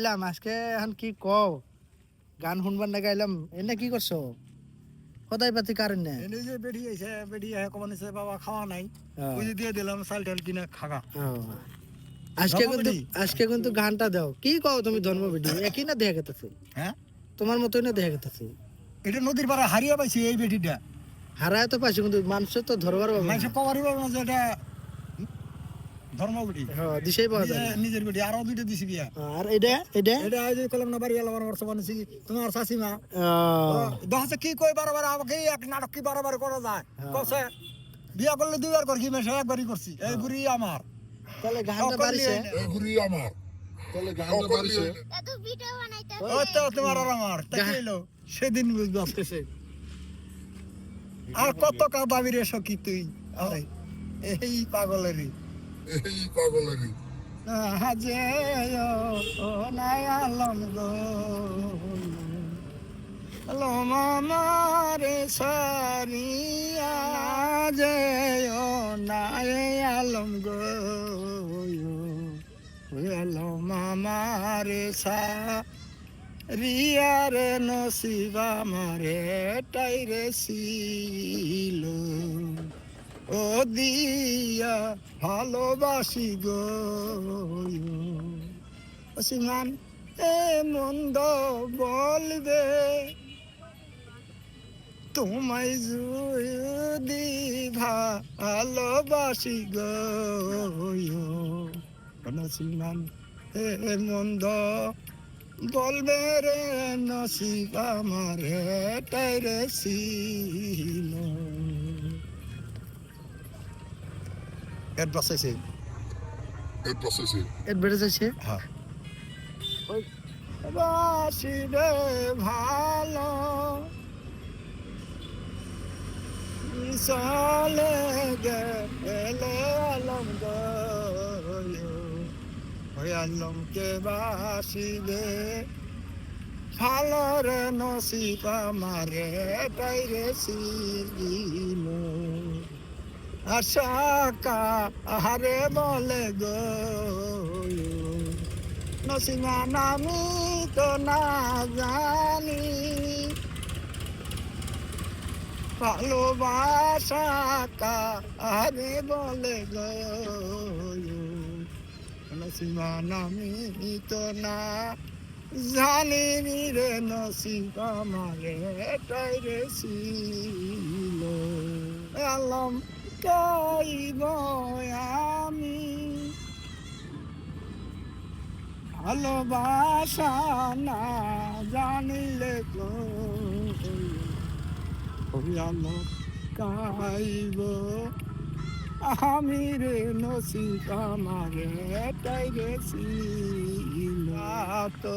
এলাম আজকে এখন কি কও? গান শুনবার না গাইলাম এনে কি করছ পাতি না এনে যে এসে বেরিয়ে কমান এসে বাবা খাওয়া নাই। দিয়ে দিলাম টাল কিনে খাগা। আজকে কিন্তু আজকে কিন্তু গানটা দাও। কি কও তুমি ধর্ম ভিডিও একই না দেখা গেতেছে হ্যাঁ তোমার মতোই না দেখা গেতেছে এটা নদীর পাড়া হারিয়ে পাইছি এই বেটিটা হারায় তো পাইছি কিন্তু মানুষ তো ধরবার কবারই পাবে না যে এটা ধর্ম বেটি হ্যাঁ দিশেই পাওয়া যায়। নিজের বেটি আরও দুইটা দিছি বিয়া। আর এটা এটা? এটা এই কলম না বাড়ি এলাম বর্ষ বানিয়েছি তোমার শাশিমা দহসে কি কই বারবার আমাকে এক নাটক কি বারবার করা যায়। হ্যাঁ। কসে বিয়া করলে দুইবার করছি মেশে একবারই করছি। এই বুড়ি আমার। তাহলে গানটা বাড়িছে? নিয়ে- এগুলি আমার। তাহলে গানটা বাড়িছে? দাদু ভিডিও বানাইতে ও তো তোমার আর আমার তাকে সেদিন আর কত কা দাবি রে সখী তুই আরে এই পাগলেরই। এই পাগলেরই হাজে ও নাই আলম গো। হ্যালো মামারে সারিয়া যে ও নাই আলম নসিবা মারে টাইরে ছিল। ও দিয়া ভালোবাসি গো। সিমান এ মন্দ বলবে, তোমায় যদি ভালোবাসি গো। সিমান এ মন্দ বলবে রে, নসিব আমার টাইরে ছিল বসাইছে এই প্রসেসে এর বেড়ে যাচ্ছে হ্যাঁ। বাসি রে ভালো। চলে গেলে আলম ওই আলমকে বাসিবে ভালো রে নসিব আমারে টাইরে ছিল আশা কা, আহারে বলে গো। নসিমান আমি তো না জানি। ভালোবাসা কা, আহারে বলে গো। নসিমান আমি তো না জানি রে নসিব আমারে টাইরে ছিল। আলম গাইব আমি। ভালোবাসা না জানিলে গাইব আমি রে নসিব আমারে টাই গেছি তো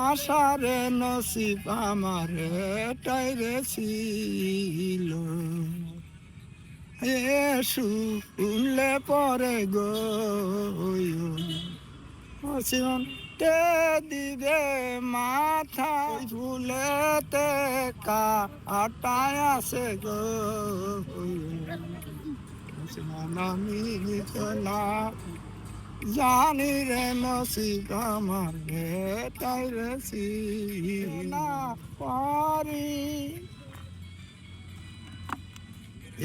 আশারে নসিব আমার টাইরে ছিল। এসু উল্লে পরে গো, অসীমন তে দিবে মাথা ফুলেতে কা আটায় আসে গো আমি না জানি রে নসিব আমার তাই রে না পারি।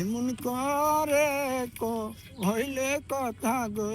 এমন করে কো হইলে কথা গো।